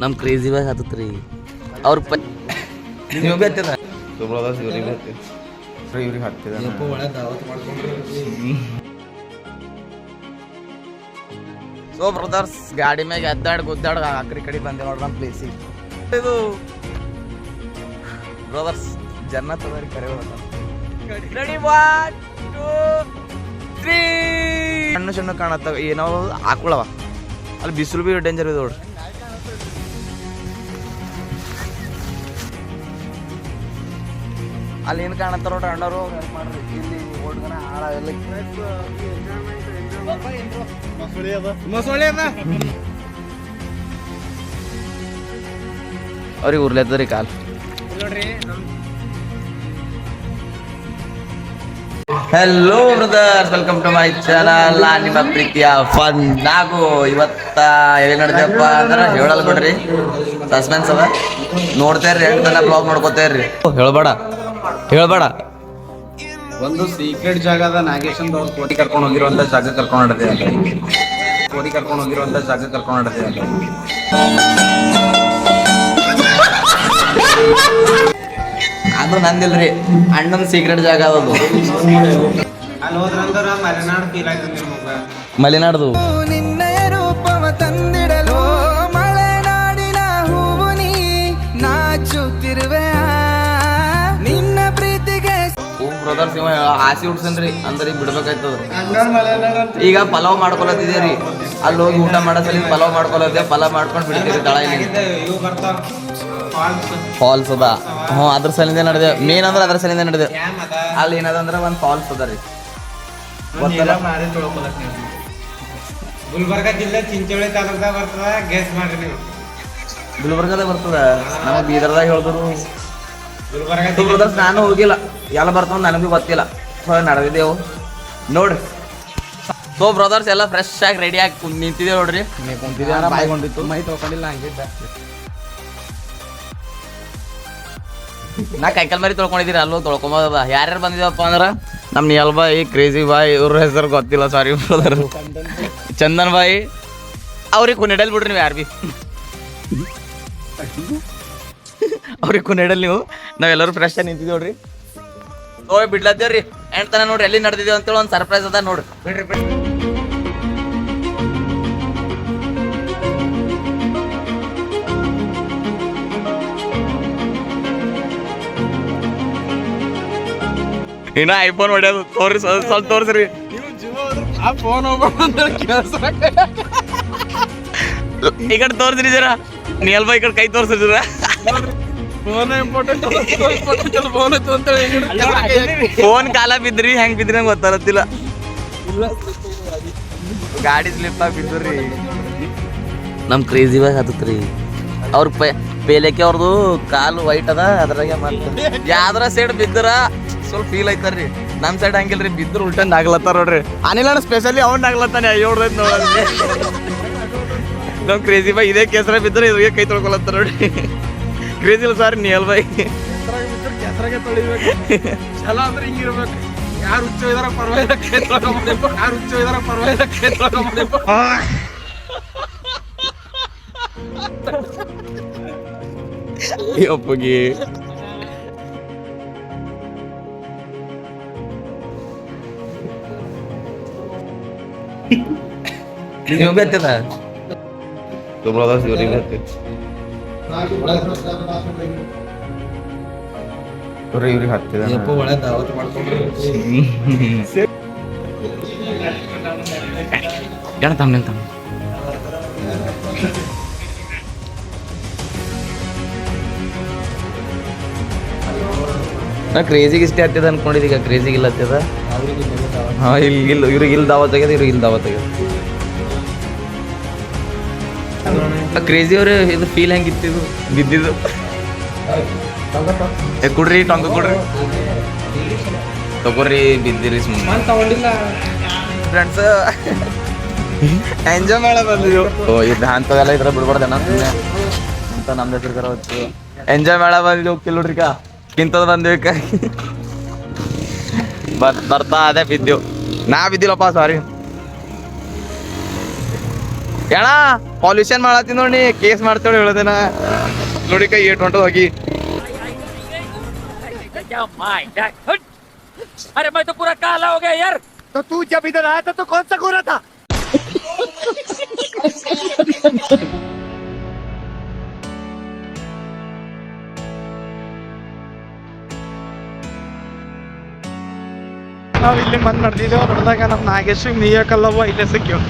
ನಮ್ಮ ಕ್ರೇಜಿ ಬಾಯ್ ಹತ್ತತ್ರಿ. ಅವ್ರ ಪ ಇವ್ರಿಗೆ ಹತ್ತಿರ? ಇವ್ರಿಗೆ ಹತ್ತಿದ ಸೊ ಬ್ರದರ್ಸ್ ಗಾಡಿ ಮ್ಯಾಗ ಎದ್ದಾಡ್ ಗುದ್ದಾಡ್ ಆಕ್ರಿ ಕಡೆ ಬಂದೆ ನೋಡ್ರಿ ನಮ್ಮ ಪ್ಲೇಸಿಗೆ ಇದು ಬ್ರದರ್ಸ್ ಜನ್ನತ್ ತಗೋರಿ ಕರೆ ರೆಡಿ ಒನ್ ಟೂ ತ್ರೀ ಸಣ್ಣ ಸಣ್ಣ ಕಾಣತ್ತಾವ ಏನೋ ಹಾಕೊಳವ ಅಲ್ಲಿ ಬಿಸಿಲು ಬಿ ಡೇಂಜರ್ ಇದೆ ನೋಡ್ರಿ. ಅಲ್ಲಿ ಏನ್ ಕಾಣತ್ತಾರ ನೋಡ್ರಿ ಅಣ್ಣರು ಹೆಲ್ಪ್ ಮಾಡ್ರಿ ಇಲ್ಲಿ ಓಡ್ಗನ ಅವ್ರಿಗೆ ಉರ್ಲೆತ್ತದ್ರಿ ಕಾಲ್. Hello brothers welcome to my channel ನಿಮ್ಮ ಪ್ರೀತಿಯ ಫನ್ ನಾಗು ಇವತ್ತ ಏನ್ ನಡೆದಪ್ಪ ಅಂದ್ರೆ ಹೇಳಲ್ ಬಿಡ್ರಿ ಸಸ್ಪೆನ್ಸ್ ಅದ. ನೋಡ್ತೇರ್ರಿ ಹೆಂಗ್ ತನ ಬ್ಲಾಗ್ ನೋಡ್ಕೋತೇರ್ರಿ ಹೇಳ್ಬೇಡ. ಹೇಳ್ಬೇಡ. ಒಂದು ಸೀಕ್ರೆಟ್ ಜಾಗದ ನಾಗೇಶನ್ ಅವ್ರು ಕೋಟಿ ಕರ್ಕೊಂಡು ಹೋಗಿರುವಂತ ಜಾಗ ಕರ್ಕೊಂಡು ನಡೆದೆ ಕೋಟಿ ಕರ್ಕೊಂಡು ಹೋಗಿರುವಂತ ಜಾಗ ಕರ್ಕೊಂಡು ಅಂದ್ರೆ ಅದು ನಂದಿಲ್ರಿ ಅಣ್ಣನ ಸೀಕ್ರೆಟ್ ಜಾಗ ಅದು. ಅಲ್ಲಿ ಹೋದ್ರಂದ್ರ ಮಲೆನಾಡು ಫೀಲ್ ಆಗ್ತದೆ ಮಲೆನಾಡ್ದು. ಬ್ರದರ್ಸ್ ಇವ ಆಸೆ ಹುಡ್ಸನ್ರಿ ಅಂದ್ರೆ ಈಗ ಬಿಡ್ಬೇಕಾಯ್ತದ ಈಗ ಪಲಾವ್ ಮಾಡ್ಕೊಳತ್ತಿದೆ ರೀ ಅಲ್ಲಿ ಹೋಗಿ ಊಟ ಮಾಡೋ ಸಲ ಪಲಾವ್ ಮಾಡ್ಕೊಳತ್ತೆ ಪಲಾವ್ ಮಾಡ್ಕೊಂಡು ಬಿಡ್ತೀರಿ ತಳ ಫಾಲ್ಸ್ ಫಾಲ್ಸ್ ಅದ. ಹ್ಞೂ ಅದ್ರ ಸಲಿಂದ ನಡೆದೆ ಮೇನ್ ಅಂದ್ರೆ ಅದ್ರ ಸಲಿಂದ ನಡೆದೆ. ಅಲ್ಲಿ ಏನದ ಅಂದ್ರೆ ಒಂದು ಫಾಲ್ಸ್ ಅದ ರೀ. ಗುಲ್ಬರ್ಗ ಜಿಲ್ಲೆ ಚಿಂಚೋಳಿ ತಾಲೂಕ್ದಾಗ ಬರ್ತದ ಗೆಸ್ ಮಾಡ್ರಿ ನೀವು. ಗುಲ್ಬರ್ಗದಾಗ ಬರ್ತದ? ನಮ್ಮ ಬೀದರ್ದಾಗ ಹೇಳಿದ್ರು. ಬ್ರದರ್ಸ್ ನಾನು ಹೋಗಿಲ್ಲ. ಎಲ್ಲ ಬರ್ತಾವ ನನಗೂ ಗೊತ್ತಿಲ್ಲ. ಸೊ ನಡೆದಿದ್ದೆವು ನೋಡ್ರಿ. ಸೊ ಬ್ರದರ್ಸ್ ಎಲ್ಲ ಫ್ರೆಶ್ ಆಗಿ ರೆಡಿ ಆಗಿ ನಿಂತಿದೆ ನೋಡ್ರಿ. ಕುಂತಿದ್ದೆ ಮೈ ಹಂಗಿದ್ದ. ನಾ ಕೈಕಲ್ ಮರಿ ತೊಳ್ಕೊಂಡಿದ್ದೀರಿ ಅಲ್ಲೂ ತೊಳ್ಕೊಂಬೋದ ಯಾರ್ಯಾರು ಬಂದಿದಪ್ಪ ಅಂದ್ರೆ? ನಮ್ಮ ನಿಯಲ್ ಬಾಯಿ ಕ್ರೇಜಿ ಬಾಯ್ ಇವ್ರ ಹೆಸರು ಗೊತ್ತಿಲ್ಲ ಸಾರಿ ಬ್ರದರ್ ಚಂದನ್ ಬಾಯಿ ಅವ್ರಿಗೆ ಕುನಿಡಲ್ ಬಿಡ್ರಿ ನೀವು ಯಾರು ಬಿ ಅವ್ರಿಗೆ ಕುನ್ನೆಡಲ್ ನೀವು. ನಾವೆಲ್ಲರೂ ಫ್ರೆಶ್ ಆಗಿ ನಿಂತಿದ್ದೀವಿ ನೋಡ್ರಿ. ಓಯ್ ಬಿಡ್ಲತ್ತೇವ್ರಿ ಎಂಟ್ ತನ ನೋಡ್ರಿ, ಎಲ್ಲಿ ನಡೆದಿದ್ದೇವೆ ಅಂತೇಳಿ ಒಂದು ಸರ್ಪ್ರೈಸ್ ಅದ ನೋಡ್ರಿ. ಬಿಡ್ರಿ ಬಿಡ್ರಿ. ಇನ್ನ ಐಫೋನ್ ಹೊಡೆಯೋದು ತೋರಿ ಸ್ವಲ್ಪ ತೋರಿಸ್ರಿ. ಆ ಫೋನ್ ಈ ಕಡೆ ತೋರಿಸ್ರಿ ಜರ. ನೀ ಅಲ್ವಾ ಈ ಕಡೆ ಕೈ ತೋರಿಸ್ರಿ ಜರ? ಫೋನ್ ಇಂಪಾರ್ಟೆಂಟ್ ಫೋನ್ ಇತ್ತು ಅಂತ ಫೋನ್ ಕಾಲ ಬಿದ್ರಿ ಹೆಂಗ್ ಬಿದ್ರಿ ನಂಗೆ ಗೊತ್ತಾಗತ್ತಿಲ್ಲ. ಗಾಡಿ ಸ್ಲಿಪ್ ಆಗಿ ಬಿದ್ರಿ ನಮ್ ಕ್ರೇಜಿ ಬಾಯ್ ಹತ್ತತ್ರಿ. ಅವ್ರ ಪೇಲೆಕ್ಕೆ ಅವ್ರದ್ದು ಕಾಲು ವೈಟ್ ಅದ ಅದ್ರಾಗೆ ಮತ್ತೆ ಯಾವ್ದ್ರ ಸೈಡ್ ಬಿದ್ದರ ಸ್ವಲ್ಪ ಫೀಲ್ ಐತಾರ್ರಿ. ನಮ್ ಸೈಡ್ ಹಂಗಿಲ್ರಿ ಬಿದ್ರು ಉಲ್ಟನ್ ಆಗ್ಲತ್ತಾರ ನೋಡ್ರಿ. ಅನಿಲ್ ಅಣ್ಣ ಸ್ಪೆಷಲಿ ಅವ್ನ ಆಗ್ಲತ್ತಾನೆ ಏಳ್ದೈತ್ ನೋಡ್ರಿ ನಮ್ ಕ್ರೇಜಿ ಬಾಯ್ ಇದೇ ಕೇಸರ ಬಿದ್ದರೆ ಇದ್ರಿಗೆ ಕೈ ತೊಳ್ಕೊಳತ್ತಾರ ನೋಡ್ರಿ. ಕ್ರೇಜಿ ಇಲ್ಲ ಸರ್ ನಿಯಲ್ ಬಾಯ್ ಕೆಸರಾಗೆ ತೊಳಿಬೇಕು ಛಲ ಅಂದ್ರೆ ಹಿಂಗಿರ್ಬೇಕು ಯಾರು ಹುಚ್ಚ ಇದಾರ ಪರವಾಗಿಲ್ಲ ಕೇಳ್ಬೇಕು ಯಾರು ಹುಚ್ಚ ಇದಾರ ಪರವಾಗಿಲ್ಲ ಕೇಳ್ಬೇಕು ಒಪ್ಪಗಿ ನೀವು ಬೆತ್ತದ ಬ್ರದರ್ಸ್ ಇವ್ರಿಗೆ ಹತ್ತಿರ ಇವ್ರಿಗೆ ಹತ್ತಿದ ತಮ್ಮ ನಿಂತ ನಾ ಕ್ರೇಜಿಗೆ ಇಷ್ಟೇ ಹತ್ತಿದ ಅನ್ಕೊಂಡಿದ್ದೀಗ ಈಗ ಕ್ರೇಜಿಗೆ ಇಲ್ಲ ಹತ್ತಿದ ಹಾಂ ಇಲ್ಲಿ ಇಲ್ಲ ಇವ್ರಿಗೆ ಇಲ್ಲಿ ದಾವ ಆಗ್ಯದ ಇವ್ರಿಗೆ ಇಲ್ಲಿ ದಾವ ಆಗ್ಯದ. ಕ್ರೇಜಿ ಅವ್ರೆ ಇದು ಫೀಲ್ ಹೆಂಗಿತ್ತಿದು ಬಿದ್ದಿದ್ದು. ಏ ಕೊಡ್ರಿ ಟೊಂಕ ಕೊಡ್ರಿ. ತಗೋರಿ ಬಿದ್ದಿರಿ ಸುಮ್ಮನೆ ಫ್ರೆಂಡ್ಸ್ ಎಂಜಾಯ್ ಮಾಡ ಬಂದಿದ್ವು ಓ ಇದು ಅಂಥದೆಲ್ಲ ಇದ್ರ ಬಿಡ್ಬಾರ್ದೇನ ಅಂತ ನಮ್ದು ಹೆಸರು ಕರ ಹೊತ್ತು ಎಂಜಾಯ್ ಮಾಡ ಬಂದಿದ್ವು ಹೋಗ್ತಿಲ್ಲ ಕಿಂತದ ಬಂದಿವಿ ಕಾ ಬರ್ತಾ ಅದೇ ಬಿದ್ದೆವು ನಾ ಬಿದ್ದಿಲ್ಲಪ್ಪ ಸಾರಿ ಅಣ್ಣ ಪಾಲ್ಯೂಷನ್ ಮಾಡತ್ತಿ ನೋಡಿ ಕೇಸ್ ಮಾಡ್ತೇವೆ ಹೇಳದೇನ ನೋಡಿ ಕೈ ಏಟ್ ಹೊಂಟು ಹೋಗಿ अरे मैं तो पूरा काला हो गया यार तो तू जब इधर आया था तो कौन सा गोरा था ನಾವ್ ಇಲ್ಲಿ ಬಂದ್ ನಡೆದಿದ್ದೇವೆ ನೋಡಿದಾಗ ನಮ್ ನಾಗೇಶ್ ನೀಯಕಲ್ಲವ್ವ ಇಲ್ಲೇ ಸಿಕ್ಕಿವ್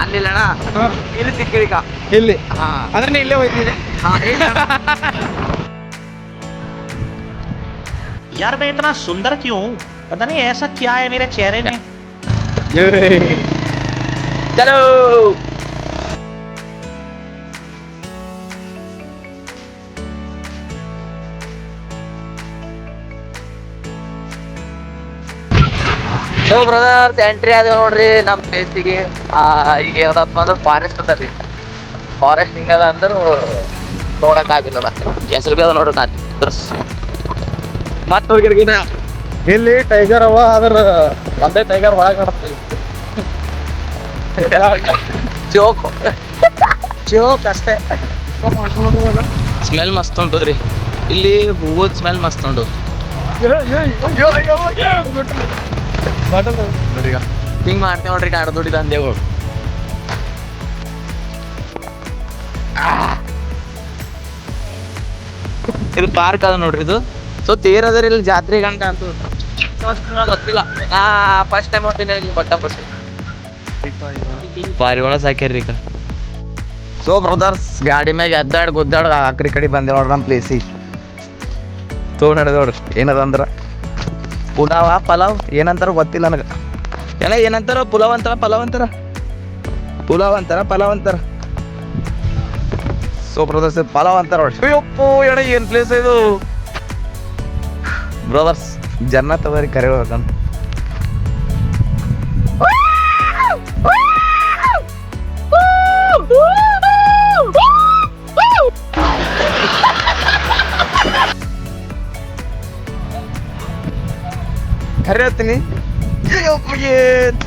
ಅಲ್ಲಿಲ್ಲ ಅಣ್ಣ ಇಲ್ಲಿ ಸಿಕ್ಕಿರಿಕ ಇಲ್ಲಿ ಅಂದ್ರೆ ಇಲ್ಲೇ ಹೋಯ್ತಿದೆ यार मैं इतना सुंदर क्यों हूँ पता नहीं ऐसा क्या है मेरे चेहरे में ಚಲೋ ಸೊ ಬ್ರದರ್ ಎಂಟ್ರಿ ಆದ ನೋಡ್ರಿ ನಮ್ಮ ಪ್ಲೇಸಿಗೆ ಈಗ ಏನಪ್ಪ ಅಂದ್ರೆ ಫಾರೆಸ್ಟ್ ಅದ ರೀ ಫಾರೆಸ್ಟ್ ಹಿಂಗದ ಅಂದ್ರೆ ನೋಡಕ್ ಆಗಿಲ್ಲ ಹೆಸರು ಬಿ ಅದ ನೋಡ್ರಿ ನಾ ಮತ್ತೆ ಹೋಗಿರ್ಗಿನ ಇಲ್ಲಿ ಟೈಗರ್ ಅವ ಅದ್ರ ಒಂದೇ ಟೈಗರ್ ಒಳಗೆ ಕಾಣುತ್ತೆ ಜೋಕ್ ಜೋಕ್ ಅಷ್ಟೇ ಸ್ಮೆಲ್ ಮಸ್ತ್ ಉಂಟು ರೀ ಇಲ್ಲಿ ಹೂವದ ಸ್ಮೆಲ್ ಮಸ್ತ್ ಉಂಟು ಹಿಂಗ್ ಮಾಡ್ತೇವೆ ನೋಡ್ರಿ ಕಾಡು ದುಡ್ಡಿ ಹೋಗಿ ಇದು ಪಾರ್ಕ್ ಅದ ನೋಡ್ರಿ ಇದು. ಸೊ ತೇರ್ ಅದ ಇಲ್ಲಿ ಜಾತ್ರೆ ಗಂಟ ಅಂತ ಗೊತ್ತಿಲ್ಲ. ಆ ಫಸ್ಟ್ ಟೈಮ್ ಇಲ್ಲಿ ಬಟ್ಟ ಫಸ್ಟ್ ಪಾರಿವಾಳ ಸಾಕ್ಯಾರ್ರಿ ಈಗ. ಸೊ ಬ್ರದರ್ಸ್ ಗಾಡಿ ಮ್ಯಾಗ ಎದ್ದಾಡ್ ಗುದ್ದಾಡ್ ಆಕ್ರಿ ಕಡೆ ಬಂದೇ ಬಂದೆ ನೋಡ್ರಿ ನಮ್ಮ ಪ್ಲೇಸಿಗೆ ತೋ ನಡೆದ ನೋಡ್ರಿ ಏನದ ಅಂದ್ರ? ಪುಲಾವ ಪಲಾವ್ ಏನಂತಾರ ಗೊತ್ತಿಲ್ಲ ನನಗೆ. ಎಲ್ಲ ಏನಂತಾರ ಪುಲಾವ್ ಅಂತಾರ, ಪಲಾವ್ ಅಂತಾರ. ಪುಲಾವ್ ಅಂತಾರ, ಪಲಾವ್ ಅಂತಾರ. ಸೋ ಬ್ರದರ್ಸ್ ಪಲಾವ್ ಅಂತಾರ ಅಯ್ಯಪ್ಪು ಎಣ ಏನ್ ಪ್ಲೇಸ್ ಇದು? ಬ್ರದರ್ಸ್ ಜನ್ನ ತವರಿ ಕರೆಯಬೇಕಂತ ಕರೆಯತ್ತೀನಿ ಅಯ್ಯಪ್ಪ ಏನ್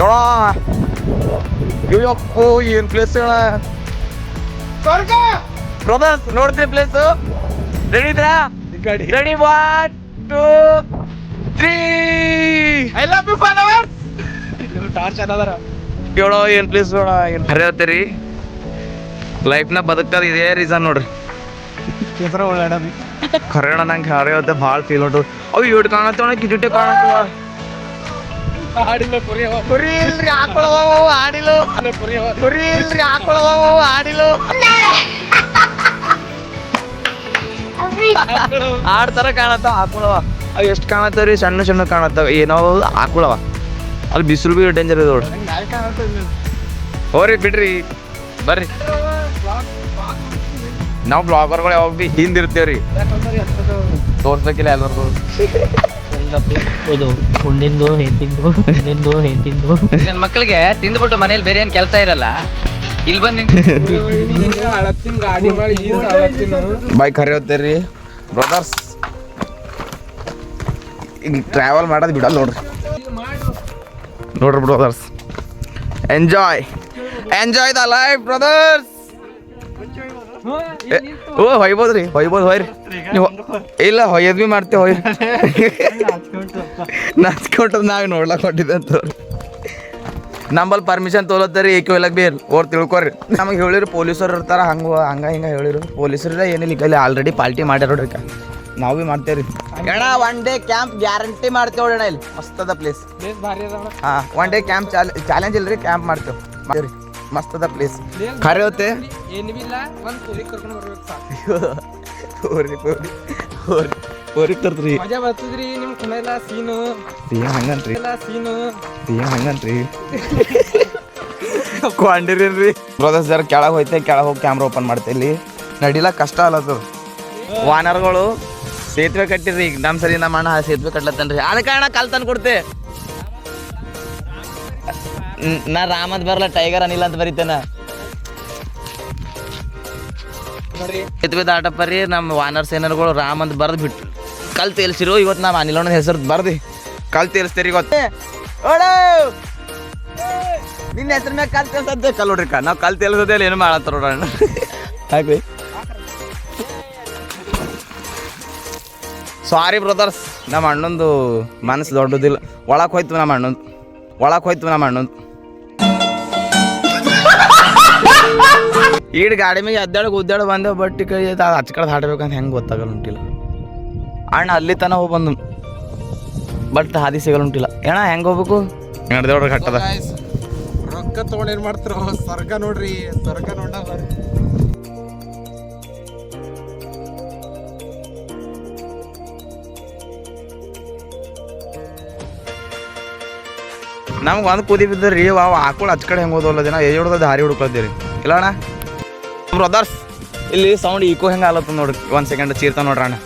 ನೋಡ ಅಯ್ಯಪ್ಪ ಏನ್ ಪ್ಲೇಸ್ ಬ್ರದರ್ಸ್ ನೋಡ್ತೀನಿ ಪ್ಲೇಸ್ ರೆಡಿ ಇದ್ರಾ ready one two three I love you ಅನ್ನೋದರ ಹೇಳೋ ಏನು ಪ್ಲೇಸ್ ಏನು ಏನ್ ಕರೆಯತ್ತೀರಿ ಲೈಫ್ನ ಬದುಕ್ತಾರೆ ಇದೇ ರೀಸನ್ ನೋಡ್ರಿ. ಹೆಸರು ಒಳ್ಳೆ ಅಣ್ಣ ನಂಗೆ ಹರಿಯೋದೆ ಭಾಳ ಫೀಲ್ ಉಂಟು. ಅವು ಇಟ್ಟು ಕಾಣತ್ತವ ಕಿಟಿಟೆ ಕಾಣತ್ತವ. ಆಡಿಲ್ಲ ಕುರಿ ಕುರಿ ಇಲ್ರಿ ಆಕಳವ ಆಡಿಲು ಕುರಿ ಅವ. ಕುರಿ ಇಲ್ರಿ ಆಕಳವ ಆಡಿಲು ಆಡ್ತಾರ ಕಾಣತ್ತಾವ ಅವು. ಎಷ್ಟು ಕಾಣತ್ತವ್ರಿ ಸಣ್ಣ ಸಣ್ಣ ಕಾಣತ್ತಾವ. ಏನೋ ಹಾಕೊಳವ ಅಲ್ಲಿ ಬಿಸಿಲು ಬಿ ಡೇಂಜರ್ ಇದೆ ಹೋರಿ ಬಿಡ್ರಿ. ಬರ್ರಿ. ನಾವು ಬ್ಲಾಗರ್ಗಳು ಯಾವಾಗ ಬಿ ಹಿಂದಿರ್ತೇವ್ರಿ. ತೋರ್ಸಕ್ಕಿಲ್ಲ ಎಲ್ಲರಿಗೂ ಇದು ಹುಣ್ಣಿಂದು ಹೆಂತಿಂದು ಹುಣ್ಣಿಂದು ಹೆಂತಿಂದು ನನ್ನ ಮಕ್ಕಳಿಗೆ ತಿಂದ್ಬಿಟ್ಟು ಮನೇಲಿ ಬೇರೆ ಏನ್ ಕೆಲಸ ಇರಲ್ಲ? ಇಲ್ಲಿ ಬಂದು ಬೈಕ್ ಹೋಗ್ತೀರಿ ಬ್ರದರ್ಸ್ ಈಗ ಟ್ರಾವೆಲ್ ಮಾಡೋದು ಬಿಡಲ್ಲ ನೋಡ್ರಿ. ನೋಡ್ರಿ brothers enjoy enjoy the life brothers ಓ ಹೊಯ್ಬೋದ್ರಿ ಹೊಯ್ಬೋದು ಹೊಯ್ರಿ. ನೀವು ಇಲ್ಲ ಹೊಯ್ಯದ್ ಬಿ ಮಾಡ್ತೇವೆ ಹೊಯ್ ನಾಚ್ಕೊಂಡು ನಾವೇ ನೋಡ್ಲಾಕ್ ಹೊಟ್ಟಿದ್ದೆ ಅಂತ ನಂಬಲ್ ಪರ್ಮಿಷನ್ ತೋಲತ್ತರಿ ಏಕೆ ಹೋಗ್ಲಕ್ ಬಿ ಓರ್ ತಿಳ್ಕೊರಿ. ನಮಗೆ ಹೇಳಿರು ಪೊಲೀಸರು ಇರ್ತಾರ ಹಂಗ ಹಂಗ ಹಿಂಗ ಹೇಳಿರು. ಪೊಲೀಸರ ಏನಿಲ್ಲ ಈಗ ಆಲ್ರೆಡಿ ಪಾರ್ಟಿ ಮಾಡ್ಯಾರ ನೋಡ್ರಿ. ನಾವು ಬಿ ಮಾಡ್ತೇವ್ರಿ. ಅಣ್ಣ ಒನ್ ಡೇ ಕ್ಯಾಂಪ್ ಗ್ಯಾರಂಟಿ ಮಾಡ್ತೇವೆ ಅಣ್ಣ ಇಲ್ಲಿ. ಮಸ್ತ್ ಅದ ಪ್ಲೇಸ್ ಹಾ ಒನ್ ಡೇ ಕ್ಯಾಂಪ್ ಚಾಲೆಂಜ್ ಇಲ್ರಿ ಕ್ಯಾಂಪ್ ಮಾಡ್ತೇವೆ. ಮಾಡ್ತೇವ್ರಿ. ಮಸ್ತ್ ಅದ ಪ್ಲೇಸ್ ಖರೆ ಹೋತೆ ಏನು ಬಿ ಇಲ್ಲ ಒಂದ್ ಕುರಿ ಕರ್ಕೊಂಡು ಬರ್ಬೇಕು ಸಾಕು. ಹೋರಿ ಹೋರಿ ಹೋರಿ ಹೋರಿ ತರ್ತ್ರಿ ಮಜಾ ಬರ್ತದ್ರಿ ನಿಮ್ ಕುನೆಲ್ಲ ಸೀನು. ಸಿಎಂ ಹಂಗನ್ರಿ ಎಲ್ಲ ಸೀನು. ಸಿಎಂ ಹಂಗನ್ರಿ ಕೊಂಡಿರೇನ್ರಿ ಬ್ರದರ್ಸ್ ಜರ ಕೆಳಗೆ ಹೋಯ್ತೆ ಕೆಳಗೆ ಹೋಗಿ ಕ್ಯಾಮ್ರಾ ಓಪನ್ ಮಾಡ್ತೆ ಇಲ್ಲಿ. ನಡಿಲ ಕಷ್ಟ ಅಲ್ಲತ್ತದ ವಾನರ್ಗಳು ಸೇತುವೆ ಕಟ್ಟಿರಿ ಈಗ ನಮ್ಮ ಸರಿ ನಮ್ಮ ಅಣ್ಣ ಸೇತುವೆ ಕಟ್ಲತ್ತನ್ರಿ. ಅದ ಅಣ್ಣ ಕಲ್ ತಂದು ಕೊಡ್ತೆ. ನ್- ನಾ ಅಂತ ಬರಲ್ಲ ಟೈಗರ್ ಅನಿಲ್ಲ ಅಂತ ಬರೀತೇನ. ಆಟಪ್ಪರಿ ದಾಟಪ್ಪ ರೀ ನಮ್ಮ ವಾನರ್ ಸೇನರ್ಗಳು ರಾಮ್ ಅಂತ ಬರ್ದು ಬಿಟ್ಟು ಕಲ್ ತೇಲ್ಸಿರು ಇವತ್ತು ನಾವು ಅನಿಲೋಣ ಹೆಸರು ಬರ್ದಿ. ಕಲ್ ತೇಲ್ಸ್ತೀರಿ ಗೊತ್ತೇ ಓಡೋ! ನಿನ್ನ ಹೆಸರು ಮ್ಯಾಗ ಕಲ್ ತೇಲ್ಸದ್ದೆ ಕಲ್ ನೋಡ್ರಿ ಕಾ ನಾವು ಕಲ್ ತೇಲ್ಸೋದೇ ಏನು ಮಾಡತ್ತಾರ ನೋಡೋಣ ಹಾಕ್ರಿ ಸಾರಿ ಬ್ರದರ್ಸ್ ನಮ್ಮ ಅಣ್ಣಂದು ಮನಸ್ಸು ದೊಡ್ಡದಿಲ್ಲ. ಒಳಕ್ಕೆ ಹೋಯ್ತು ನಮ್ಮ ಅಣ್ಣಂದು. ಒಳಗೆ ಹೋಯ್ತು ನಮ್ಮ ಅಣ್ಣಂದು. ಈಡ್ ಗಾಡಿ ಮೇಲೆ ಅದ್ದಾಡ ಉದ್ದಾಡ ಬಂದೆ ಬಟ್ ಕೈ ಅದು ಹಚ್ಕಡೆ ಹಾಡ್ಬೇಕಂತ ಹೆಂಗೆ ಗೊತ್ತಾಗಲ್ಲ ಉಂಟಿಲ್ಲ ಅಣ್ಣ ಅಲ್ಲಿ ತನ ಹೋಗಿ ಬಂದು ಬಟ್ ಹಾದಿ ಸಿಗಲ್ಲ ಉಂಟಿಲ್ಲ ಏಣ ಹೆಂಗೆ ಹೋಗ್ಬೇಕು? ನಡೆದೇವ್ರ ಕಟ್ಟದ. ರೊಕ್ಕ ತೊಗೊಂಡು ಏನು ಮಾಡ್ತಾರ? ಸ್ವರ್ಗ ನೋಡ್ರಿ ಸ್ವರ್ಗ ನೋಡ ನಮ್ಗೆ ಒಂದು ಕುದಿ ಬಿದ್ದರಿ ಅವ ಆಕಳು ಹಚ್ಕಡೆ ಹೆಂಗೆ ಓದೋಲ್ಲ ದಿನ ಎಜ್ ಹಾರಿ ದಾರಿ ಹುಡುಕ್ಲತ್ತೀರಿ ಇಲ್ಲ ಅಣ್ಣ? ಬ್ರದರ್ಸ್ ಇಲ್ಲಿ ಸೌಂಡ್ ಈಕೋ ಹೆಂಗೆ ಆಲತ್ತ ನೋಡಿ. ಒಂದು ಸೆಕೆಂಡ್ ಚೀರ್ತ ನೋಡ್ರಿ ಅಣ್ಣ.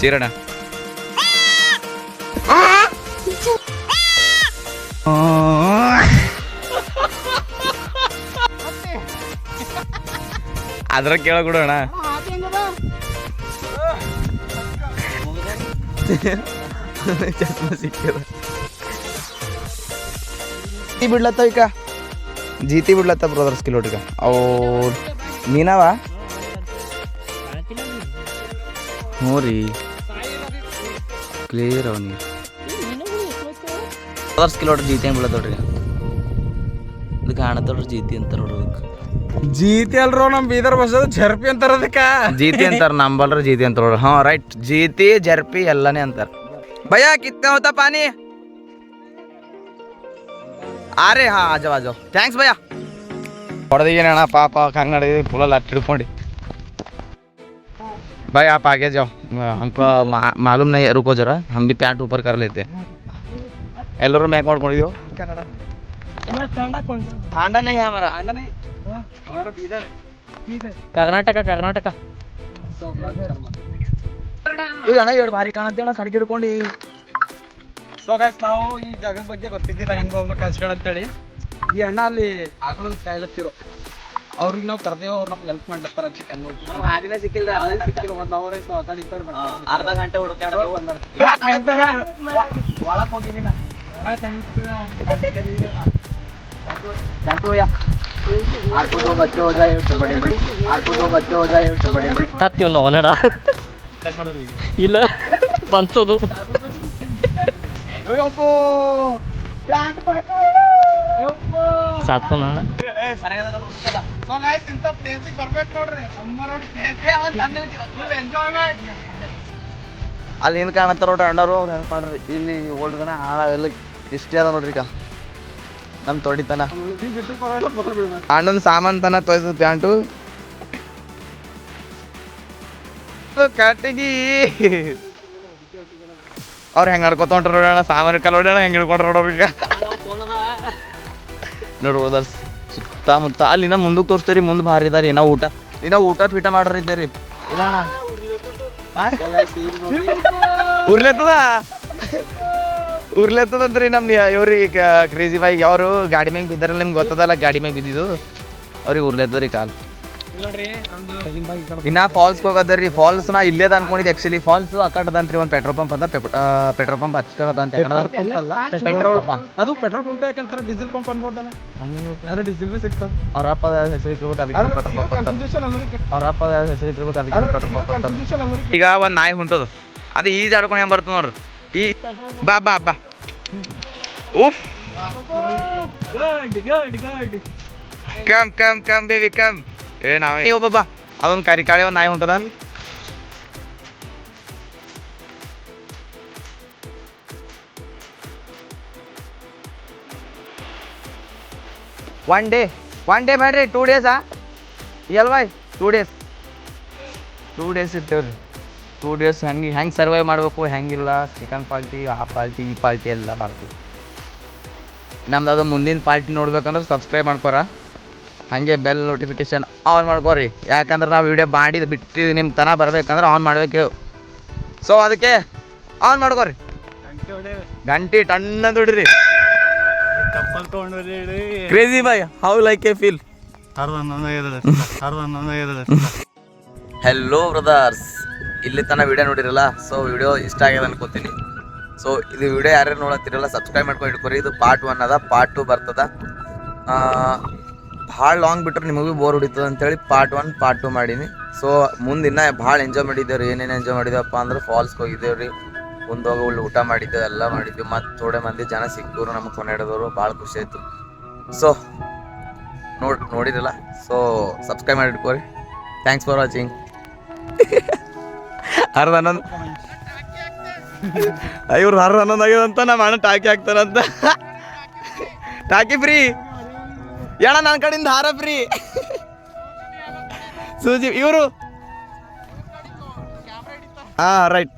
ಚೀರಣ್ಣ. ಅದ್ರ ಕೇಳಕೊಡೋಣ ಚಸ್ಮ ಸಿಕ್ಕಿದ ಬಿಡ್ಲತ್ತ ಈಗ ಜೀತಿ ಬಿಡ್ಲತ್ತ ಬ್ರದರ್ಸ್ ಕಿಲೋಟಿಗ ಅವು ಮೀನವ? ಹ್ಞೂ ರೀ ಕ್ಲಿಯರ್ ಅವ ನೀರು ಬ್ರದರ್ಸ್ ಕಿಲೋಟ್ ಜೀತಿ ಹೆಂಗೆ ಬೀಳತ್ತವ್ರಿ ಇದು ಕಾಣತ್ತೋಡ್ರಿ ಜೀತಿ ಅಂತಾರ ಅದಕ್ಕೆ. ಜೀತಿ ಅಲ್ರೋ ನಮ್ಮ ಬೀದರ್ ಬಸ್ ಝರ್ಪಿ ಅಂತಾರ ಅದಕ್ಕೆ. ಜೀತಿ ಅಂತಾರ ನಂಬಲ್ರ ಜೀತಿ ಅಂತ ನೋಡ್ರಿ. ಹಾಂ ರೈಟ್ ಜೀತಿ ಜರ್ಪಿ ಎಲ್ಲನೇ ಅಂತಾರ. ಭಯ ಕಿತ್ತೆ ಹೋತಾ ಪಾನಿ ಅರೆ ಹಾ ಆಜಾವ್ ಆಜಾವ್ ಥ್ಯಾಂಕ್ಸ್ ಭಯ. ಹೊಡೆದಿಗೇನಣ್ಣ ಪಾಪ ಹಂಗೆ ನಡೆದಿ ಫುಲ್ಲಲ್ಲಿ ಅಟ್ಟು ಹಿಡ್ಕೊಂಡು भाई आप आगे जाओ हमको मा- मालूम नहीं है रुको जरा हम भी पैंट ऊपर कर लेते हैं ಎಲ್ಲರೂ ಮ್ಯಾಕ್ ಮಾಡ್ಕೊಂಡಿದ್ಯೋ ತಾಂಡ नहीं है हमारा ಕರ್ನಾಟಕ ಕರ್ನಾಟಕ ಈಗ ಅಣ್ಣ ಎರಡು ಭಾರಿ ಕಾಣತ್ತೆ ಅಣ್ಣ ಸಡಿಗೆ ಹಿಡ್ಕೊಂಡು ಸೊ ಗೈಸ್ ನಾವು ಈ ಜಾಗದ ಬಗ್ಗೆ ಗೊತ್ತಿದ್ದಿಲ್ಲ ಹೆಂಗ್ ಹೋಗ್ಬೇಕು ಅನ್ಸ್ಕೊಂಡು ಅಂತೇಳಿ ಈ ಅಣ್ಣ ಅಲ್ಲಿ ಆಕಳು ಕಾಯ್ಲತ್ತಿರೋ ಅವ್ರಿಗೆ ನಾವು ಕರ್ದೇವ್ ಅವ್ರು ನಮ್ಗೆ ಹೆಲ್ಪ್ ಮಾಡ್ಲತ್ತಾರ ಚಿಕನ್ ಆಗಿನ ಸಿಕ್ಕಿಲ್ಲ ಸಿಕ್ಕಿಲ್ಲ ಒಂದು ಅವರೇ ಅರ್ಧ ಗಂಟೆ ಹುಡುಕ್ಯಾಡ ಒಳಕ್ ಹೋಗಿದ್ದೀನಿ ಇಲ್ಲ ಬಂತದು. ಸಾಕು ಅಲ್ಲಿ ಏನು ಕಾಣತ್ತಾರ ನೋಡ್ರಿ ಅಣ್ಣರು ಅವ್ರು ಹೆಂಗೆ ಮಾಡ್ರಿ? ಇಲ್ಲಿ ಓಲ್ಡ್ ಗನ ಹಾಳ ಇಷ್ಟೇ ಅದ ನೋಡ್ರಿ ಈಗ. ನಮ್ಮ ತೊಡಿತನ. ಅಣ್ಣನ ಸಾಮಾನ್ ತನ ತೊಯ್ದ ಪ್ಯಾಂಟು ಕಟ್ಟಿಗಿ. ಅವ್ರು ಹೆಂಗೆ ನಡ್ಕೊತ ಹೊಂಟ್ರ ನೋಡೋಣ ಸಾಮಾನು ಕಲ್ ನೋಡೋಣ ಹೆಂಗೆ ಹಿಡ್ಕೊಂಡ್ರ ನೋಡೋರು ಈಗ. ನೋಡ್ಬೋದ ಸುತ್ತಮುತ್ತ ಅಲ್ಲಿ ಇನ್ನ ಮುಂದಕ್ಕೆ ತೋರಿಸ್ತೀರಿ ಮುಂದೆ ಭಾರಿ ಇದಾರೆ ಇನ್ನ ಊಟ. ಇನ್ನ ಊಟ ಪೀಟ ಮಾಡ್ರಿ ಇದ್ದೀರಿ. ಇಲ್ಲ ಉರ್ಲೆತ್ತದ? ನಮ್ ಇವ್ರಿ ಕ್ರೇಜಿ ಬಾಯ್ ಯಾರು ಗಾಡಿ ಮ್ಯಾಗ ಬಿದ್ದಾರಲ್ಲ ನಿಮ್ಗೆ ಗೊತ್ತದಲ್ಲ ಗಾಡಿ ಮ್ಯಾಗ ಬಿದ್ದಿದ್ದು? ಅವ್ರಿಗೆ ಉರ್ಲೆತ್ತದ್ರಿ ಕಾಲ್. ಇನ್ನ ಫಾಲ್ಸ್ ಹೋಗೋದ್ರಿ ಫಾಲ್ಸ್ ನಾ ಇಲ್ಲೇ ಅನ್ಕೊಂಡಿದ್ದೆ ಆಕ್ಚುಲಿ ಫಾಲ್ಸ್ ಅಕ್ಕಡದಂತ್ರಿ ಒಂದು ಪೆಟ್ರೋಲ್ ಪಂಪ್ ಅದ ಪೆಟ್ರೋಲ್ ಪಂಪ್ ಹಚ್ಚದಂತ ಪೆಟ್ರೋಲ್ ಅದು ಪೆಟ್ರೋಲ್ ಪಂಪ್ ಯಾಕಂತಾರೆ? ಡೀಸೆಲ್ ಪಂಪ್ ಅನ್ಬೋದಲ್ಲ. ಅದು ಡೀಸೆಲ್ ಸಿಗ್ತದೆ ಅವ್ರ ಅಪ್ಪ ಹೆಸರು ಅವ್ರ ಅಪ್ಪ ಈಗ ಒಂದು ನಾಯಿ ಹೊಂಟದ. ಅದು ಈಜ್ ಆಡ್ಕೊಂಡು ಹೆಂಗೆ ಬರ್ತದ ನೋಡ್ರಿ. ಈ ಬಾ ಬಾ ಬಾ. ಉಫ್. Come come come baby come ಏ ನಾವೇ. ಏ ಒಬ್ಬ ಅದೊಂದು ಕರಿ ಕಾಳಿ ಒಂದು ನಾಯಿ ಹೊಂಟದ ಒನ್ ಡೇ ಒನ್ ಡೇ ಬೇಡ್ರಿ ಟೂ ಡೇಸಾ ಎಲ್ವಾಯ್ ಟೂ ಡೇಸ್ ಟೂ ಡೇಸ್ ಇರ್ತೇವ್ರಿ. ಟೂ ಡೇಸ್ ಹೆಂಗೆ ಹೆಂಗೆ ಸರ್ವೈವ್ ಮಾಡಬೇಕು ಹೆಂಗಿಲ್ಲ ಚಿಕನ್ ಪಾರ್ಟಿ ಆ ಪಾರ್ಟಿ ಈ ಪಾರ್ಟಿ ಎಲ್ಲ ಮಾಡ್ತೀವಿ. ನಮ್ದು ಅದು ಮುಂದಿನ ಪಾರ್ಟಿ ನೋಡ್ಬೇಕಂದ್ರೆ ಸಬ್ಸ್ಕ್ರೈಬ್ ಮಾಡ್ಕೊರ. ಹಾಗೆ ಬೆಲ್ ನೋಟಿಫಿಕೇಶನ್ ಆನ್ ಮಾಡ್ಕೋರಿ. ಯಾಕಂದ್ರೆ ನಾವು ವಿಡಿಯೋ ಮಾಡಿದ ಬಿಟ್ಟು ನಿಮ್ಮ ತನ ಬರ್ಬೇಕಂದ್ರೆ ಆನ್ ಮಾಡಬೇಕು. ಸೊ ಅದಕ್ಕೆ ಆನ್ ಮಾಡ್ಕೋರಿ. ಗಂಟಿ ಟಣ್ಣ ದುಡ್ರಿ crazy boy how like a feel hello brothers ಇಲ್ಲಿ ತನಕ ವಿಡಿಯೋ ನೋಡಿರಲ್ಲ ಸೊ ವಿಡಿಯೋ ಇಷ್ಟ ಆಗ್ಯದ ಅನ್ಕೋತೀನಿ. ಸೊ ಇದು ವಿಡಿಯೋ ಯಾರ್ಯಾರು ನೋಡತ್ತಿರಲ್ಲ ಸಬ್ಸ್ಕ್ರೈಬ್ ಮಾಡ್ಕೊಂಡು ಇಟ್ಕೊರಿ. ಇದು ಪಾರ್ಟ್ ಒನ್ ಅದ ಪಾರ್ಟ್ ಟು ಬರ್ತದ. ಭಾಳ ಲಾಂಗ್ ಬಿಟ್ರೆ ನಿಮಗೂ ಬೋರ್ ಹೊಡಿತದೆ ಅಂತೇಳಿ ಪಾರ್ಟ್ ಒನ್ ಪಾರ್ಟ್ ಟು ಮಾಡೀನಿ. ಸೊ ಮುಂದೆ ಭಾಳ ಎಂಜಾಯ್ ಮಾಡಿದ್ದೇವೆ ರೀ ಏನೇನು ಎಂಜಾಯ್ ಮಾಡಿದೇವಪ್ಪ ಅಂದ್ರೆ ಫಾಲ್ಸ್ಗೆ ಹೋಗಿದ್ದೇವೆ ರೀ ಮುಂದೋಗ ಉಳ್ಳಿ ಊಟ ಮಾಡಿದ್ದೇವೆ ಎಲ್ಲ ಮಾಡಿದ್ವಿ ಮತ್ತು ಥೋಡೆ ಮಂದಿ ಜನ ಸಿಕ್ಕಿದ್ರು ನಮಗೆ ಕೊನೆ ಹಿಡಿದವರು ಭಾಳ ಖುಷಿ ಆಯಿತು. ಸೊ ನೋಡ್ ನೋಡಿರಲ್ಲ ಸೊ ಸಬ್ಸ್ಕ್ರೈಬ್ ಮಾಡಿ ಇಟ್ಕೋರಿ. ಥ್ಯಾಂಕ್ಸ್ ಫಾರ್ ವಾಚಿಂಗ್ ಅರ್ಧ ಹನ್ನೊಂದು ಇವ್ರು ಅರ್ಧ ಹನ್ನೊಂದು ಆಗ್ಯದಂತ, ನಮ್ಮ ಅಣ್ಣ ಟಾಕಿ ಹಾಕ್ತಾರಂತ. ಟಾಕಿ ಫ್ರೀ. ಏಣ ನನ್ನ ಕಡೆಯಿಂದ ಹಾರ ಫ್ರೀ ಸೂಜಿ ಇವರು? ಹಾಂ ರೈಟ್